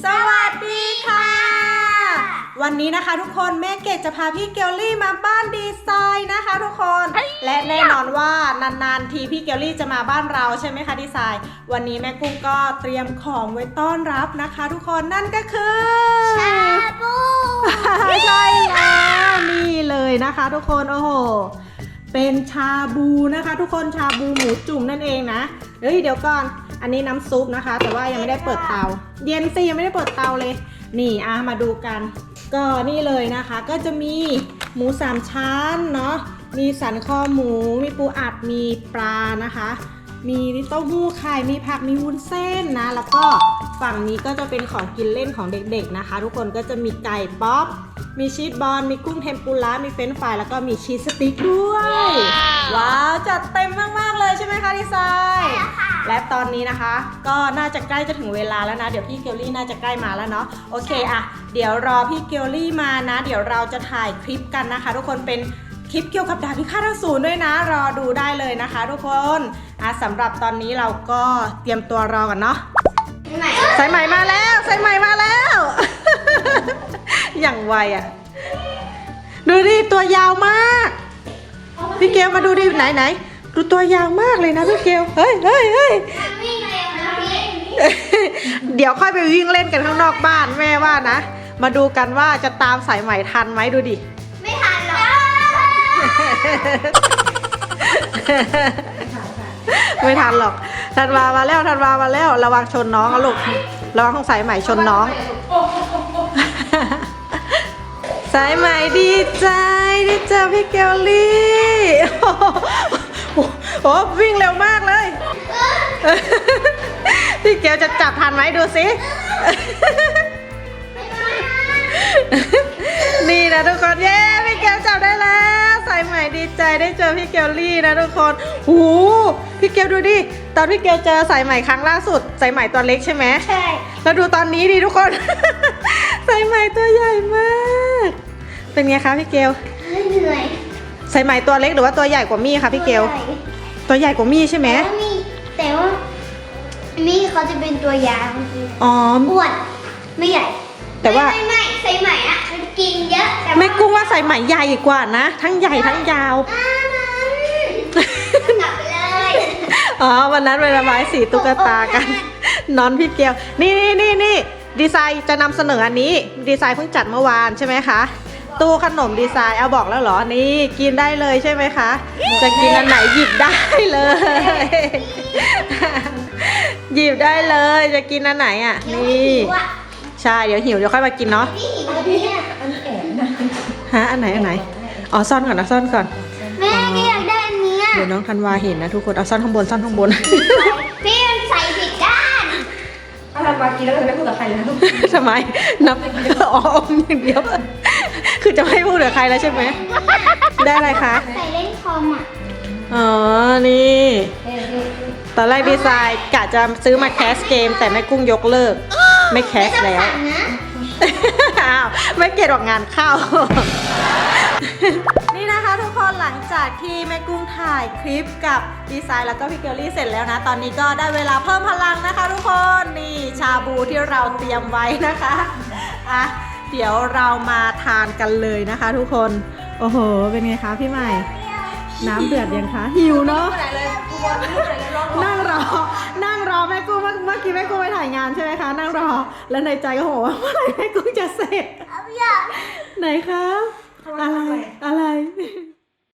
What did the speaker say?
สวัสดีค่ะ วันนี้นะคะทุกคนแม่เกดจะพาพี่เกลลี่มาบ้านดีไซน์นะคะทุกคน และแน่นอนว่านานๆทีพี่เกลลี่จะมาบ้านเราใช่ไหมคะดีไซน์ วันนี้แม่กุ้งก็เตรียมของไว้ต้อนรับนะคะ ทุกคนนั่นก็คือชาบูใช่แล้วนี่เลยนะคะ ทุกคนโอ้โหเป็นชาบูนะคะ ทุกคนชาบูหมูจุ่มนั่นเองนะเฮ้ยเดี๋ยวก่อน อันนี้น้ำซุปนะคะ แต่ว่ายังไม่ได้เปิดเตา เย็นสิยังไม่ได้เปิดเตาเลย นี่อะมาดูกัน ก็นี่เลยนะคะ ก็จะมีหมูสามชั้นเนาะมีสันคอหมู มีปูอัดมีปลานะคะ มีเต้าหู้ไข่มีผักมีวุ้นเส้นนะ แล้วก็ฝั่งนี้ก็จะเป็นของกินเล่นของเด็กๆนะคะ ทุกคนก็จะมีไก่ป๊อปมีชีสบอลมีกุ้งเทมปุระมีเฟรนช์ฟรายแล้วก็มีชีสสติ๊กด้วย ว้าว จัดเต็มมากๆเลยใช่ไหมคะดีไซน์ และตอนนี้นะคะ ก็น่าจะใกล้จะถึงเวลาแล้วนะ เดี๋ยวพี่เกลลี่น่าจะใกล้มาแล้วเนาะโอเคอะเดี๋ยวรอพี่เกลลี่มานะ เดี๋ยวเราจะถ่ายคลิปกันนะคะ ทุกคนเป็นคลิปเกี่ยวกับดาบพิฆาตอสูรด้วยนะ รอดูได้เลยนะคะ ทุกคนอะสำหรับตอนนี้เราก็เตรียมตัวรอกันเนาะไหนสายใหม่มาแล้วสายใหม่มาแล้ว อย่างไวอะดูดิตัวยาวมาก พี่เกลมาดูดิไหนไหน ดูตัวยาวมากเลยนะพี่เกลเฮ้ยเฮ้ยเฮ้ยวิ่งเร็วนะพี่เดี๋ยวค่อยไปวิ่งเล่นกันข้างนอกบ้านแม่ว่านะ มาดูกันว่าจะตามสายใหม่ทันไหมดูดิ ไม่ทันหรอกไม่ทันหรอกทันวามาแล้วทันวามาแล้ว ระวังชนน้องอะลูกระวังของสายใหม่ชนน้อง สายใหม่ดีใจได้เจอพี่เกลลี่ โอ้โหโอ้โหวิ่งเร็วมากเลย พี่เกลจะจับทันไหมดูสิ นี่นะทุกคน เย้พี่เกลจับได้แล้วสายใหม่ดีใจได้เจอพี่เกลลี่นะทุกคนโอ้โหพี่เกลดูดิตอนพี่เกลเจอสายใหม่ครั้งล่าสุดสายใหม่ตัวเล็กใช่ไหมใช่แล้วดูตอนนี้ดิทุกคน สายไหมตัวใหญ่มาก เป็นไงคะพี่เกลเหนื่อยสายไหมตัวเล็กหรือว่าตัวใหญ่กว่ามี่คะพี่เกล ตัวใหญ่กว่ามี่ใช่ไหมแต่ว่ามีแต่ว่ามีเขาจะเป็นตัวยาวอ๋อ อ้วนไม่ใหญ่แต่ว่า ไม่ไม่ใส่ใหม่อะมันกินเยอะแต่ว่าแม่กุ้งว่าสายไหมใหญ่กว่านะ ทั้งใหญ่ทั้งยาวอ่ามันกลับไปเลยอ๋อ วันนั้นไประบายสีตุ๊กตากัน นอนพี่เกลนี่นี่นี่นี่ดีไซน์จะนำเสนออันนี้ ดีไซน์เพิ่งจัดเมื่อวานใช่ไหมคะ ตู้ขนมดีไซน์เอาบอกแล้วเหรอ นี่กินได้เลยใช่ไหมคะ จะกินอันไหนหยิบได้เลย หยิบได้เลยจะกินอันไหนอะเดี๋ยวนี่หิวอะใช่เดี๋ยวหิวเดี๋ยวค่อยมากินเนาะพี่หิวเนี่ยฮะอันไหนอันไหนอ๋อซ่อนก่อนนะซ่อนก่อนแม่ก็อยากได้อันเนี้ยเดี๋ยวน้องธันวาเห็นนะทุกคนเอาซ่อนข้างบนซ่อนข้างบนพี่มันใส่ผิดด้านถ้าทำวากินแล้วก็จะไม่พูดกับใครเลยนะลูกทำไมนับอ๋ออมอย่างเดียว คือจะไม่พูดกับใครแล้วใช่ไหม ได้อะไรคะ ใส่เล่นคอมอะอ๋อ นี่ ตอนแรกดีไซน์กะจะซื้อมาแคสเกม แต่แม่กุ้งยกเลิก ไม่แคสไม่ต้องแล้วสั่งนะอ้าวไม่เกลียดออกงานเข้า นี่นะคะทุกคนหลังจากที่แม่กุ้งถ่ายคลิปกับดีไซน์แล้วก็พี่เกลลี่เสร็จแล้วนะ ตอนนี้ก็ได้เวลาเพิ่มพลังนะคะ ทุกคน นี่ชาบูที่เราเตรียมไว้นะคะ อะ เดี๋ยวเรามาทานกันเลยนะคะ ทุกคน โอ้โห เป็นไงคะพี่ใหม่ น้ำเดือดยังคะหิวเนาะนั่งรอ นั่งรอแม่กุ้งเมื่อเมื่อกี้แม่กุ้งไปถ่ายงานใช่ไหมคะ นั่งรอ แล้วในใจก็โหว่าเมื่อไหร่แม่กุ้งจะเสร็จไหนคะอะไร